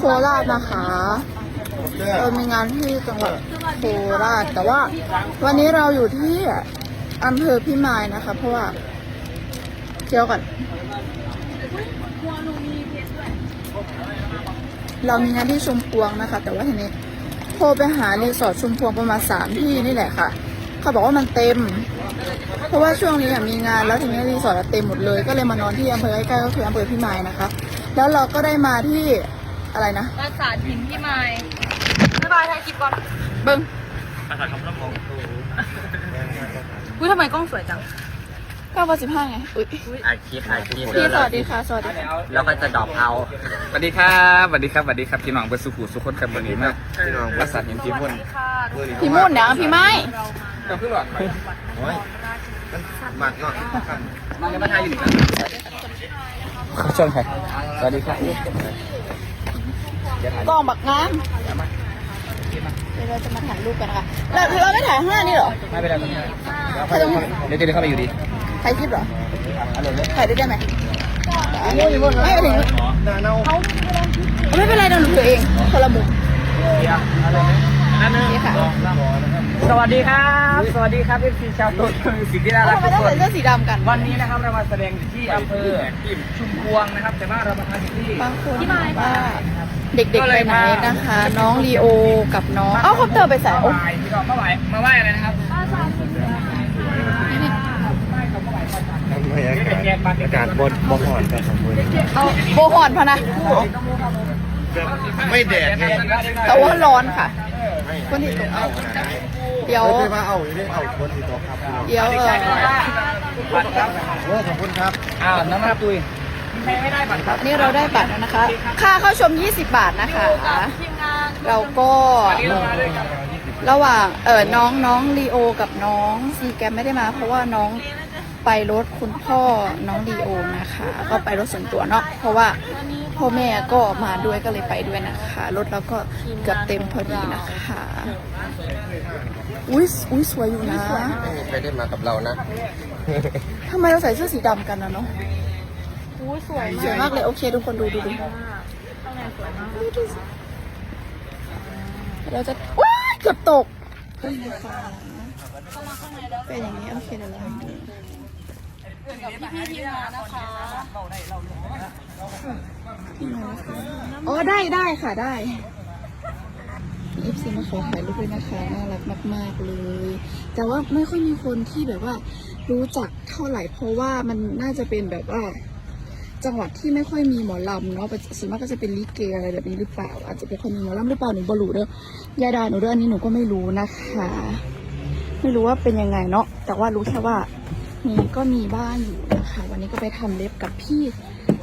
โคราชนะคะเรามีงานที่จังหวัดโคราชแต่ว่า วันนี้เราอยู่ที่อำเภอพิมายนะคะ เพราะว่าเที่ยวก่อนเรามีงานที่ชุมพวงนะคะ แต่ว่าทีนี้โทรไปหารีสอร์ทชุมพวงประมาณสามที่นี่แหละค่ะ เขาบอกว่ามันเต็ม เพราะว่าช่วงนี้มีงานแล้วทีนี้รีสอร์ทเต็มหมดเลย ก็เลยมานอนที่อำเภอใกล้ๆก็คืออำเภอพิมายนะคะ แล้วเราก็ได้มาที่อะไรนะปราสาทหินพี่ไม้บ๊ายบายถ่ายคลิปก่อนเบิ้งอุ้ยทำไมกล้องสวยจังเก้าสิบห้าไงอุ้ยถ่ายคลิปถ่ายคลิปพี่สวัสดีค่ะสวัสดีค่ะแล้วก็จะดรอปเอาสวัสดีครับสวัสดีครับสวัสดีครับพี่น้องเบอร์สุขุสุขคนครับวันนี้มากพี่น้องรักษาเห็นพี่มุ่นพี่มุ่นเนี่ยพี่ไม้เราเพิ่งหลอดไปโอ้ยมากเนาะมาจะมาทายอยู่ครับชนครับ สวัสดีครับกล้องบักงามเดี๋ยวเราจะมาถ่ายรูปกันนะคะเราเราไม่ถ่ายข้างหน้านี่เหรอ ไม่เป็นไรครับถ่ายตรงนี้เดี๋ยวจะเดินเข้าไปอยู่ดีถ่ายคลิปเหรอเอาเลยเลยถ่ายได้ไหมไม่ถึงไม่เป็นไรเดี๋ยวหนูถือเองคนละมุมนี่ค่ะ สวัสดีครับ สวัสดีครับเอฟซีชาวโต๊ะสิ่งที่น่ารักทำไมทุกต้องคใส่นเสื้อสีดำกัน วันนี้นะครับเรามาแสดงอยู่ที่อำเภอชุมพวงนะครับ แต่ว่าเรามาทำอยู่ที่บางคนถามว่าเด็กๆไปไหนนะคะ น้องลีโอกับน้อง เอ้าคอปเตอร์ไปใส่โอ้มาไหว้พี่น้องมาไหว้มาไหว้อะไรนะครับอากาศบนบนหอนกันสองคนเอาโบหอนพะนะ ไม่แดดไงแต่ว่าร้อนค่ะคนที่ตกเอา เดี๋ยว ไม่มาเอาอยู่ได้เอาคนที่โต๊ะครับเดี๋ยวเออบัตรครับโอ้ขอบคุณครับอ้าวน้ำมันตุยใครไม่ได้บัตรครับนี่เราได้บัตรแล้วนะคะ ค่าเข้าชม 20 บาทนะคะ เราก็วันนี้เรามาด้วยกันระหว่างเออน้องน้องลีโอ กับน้องซีแกมไม่ได้มา เพราะว่าน้อง ไปรถคุณพ่อน้องลีโอนะคะ ก็ไปรถส่วนตัวเนาะเพราะว่าพ่อแม่ก็มาด้วยก็เลยไปด้วยนะคะ รถเราก็เกือบเต็มพอดีนะคะอุ้ยอุ้ยสวยอยู่นะไม่มีใครได้มากับเรานะทำไมเราใส่เสื้อสีดำกันนะเนาะอุ้ยสวยสวยมากเลยโอเคทุกคนดูดูดูข้างในสวยมากเราจะว้ายเกือบตกเป็นอย่างนี้โอเคเดี๋ยวเราให้ดู พี่ทีมงานนะคะอ๋อได้ได้ค่ะได้เอฟซีมาขอถ่ายรูปด้วยนะคะน่ารักมาก ๆเลย แต่ว่าไม่ค่อยมีคนที่แบบว่า รู้จักเท่าไหร่เพราะว่ามันน่าจะเป็นแบบว่า จังหวัดที่ไม่ค่อยมีหมอลำเนาะส่วนมากก็จะเป็นลิเกอะไรแบบนี้หรือเปล่า อาจจะเป็นคนมีหมอลำหรือเปล่าหนูบรูเด้อยาดาหนูเรื่องอันนี้หนูก็ไม่รู้นะคะ ไม่รู้ว่าเป็นยังไงเนาะแต่ว่ารู้แค่ว่า มีก็มีบ้านอยู่นะคะ วันนี้ก็ไปทำเล็บกับพี่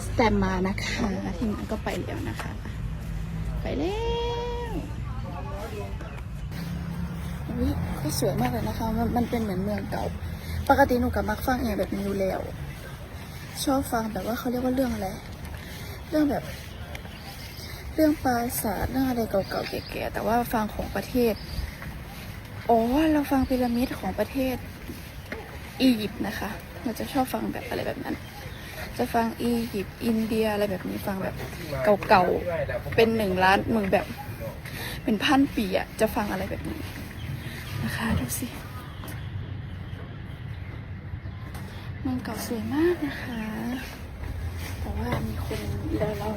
สแตมมานะคะทีมงานก็ไปแล้วนะคะ ไปแล้วอุ๊ยก็สวยมากเลยนะคะ มันมันเป็นเหมือนเมืองเก่า ปกติหนูกับมักฟังเองแบบนี้อยู่แล้ว ชอบฟังแบบว่าเขาเรียกว่าเรื่องอะไร เรื่องแบบ เรื่องปราสาทเรื่องอะไรเก่าๆแก่ๆแต่ว่าฟังของประเทศ อ๋อ เราฟังพีระมิดของประเทศ อียิปต์นะคะ เราจะชอบฟังแบบอะไรแบบนั้น จะฟังอียิปต์อินเดียอะไรแบบนี้ฟังแบบเก่าๆ เป็นหนึ่งล้านมื่นแบบ เป็นพันปีอะจะฟังอะไรแบบนี้นะคะดูสิเมืองเก่าสวยมากนะคะ แต่ว่ามีคนเดินเรา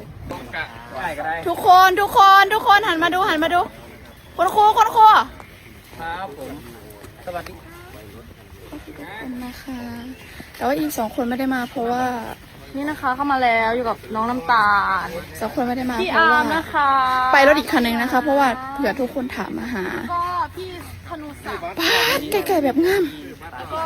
ทุกคนทุกคนทุกคนหันมาดูหันมาดูคุณครูคุณครูครับผมสวัสดี ขอบคุณนะคะ แต่ว่าอีกสองคนไม่ได้มาเพราะว่านี่นะคะเข้ามาแล้วอยู่กับน้องน้ำตาลสองคนไม่ได้มาพี่เพราะอาว่าร์มนะคะ ไปรถอีกคันหนึ่งนะคะ เพราะว่าเผื่อทุกคนถามมาหาก็พี่ธนุศักดิ์ ป้าดไก่ๆแบบงาม แล้วก็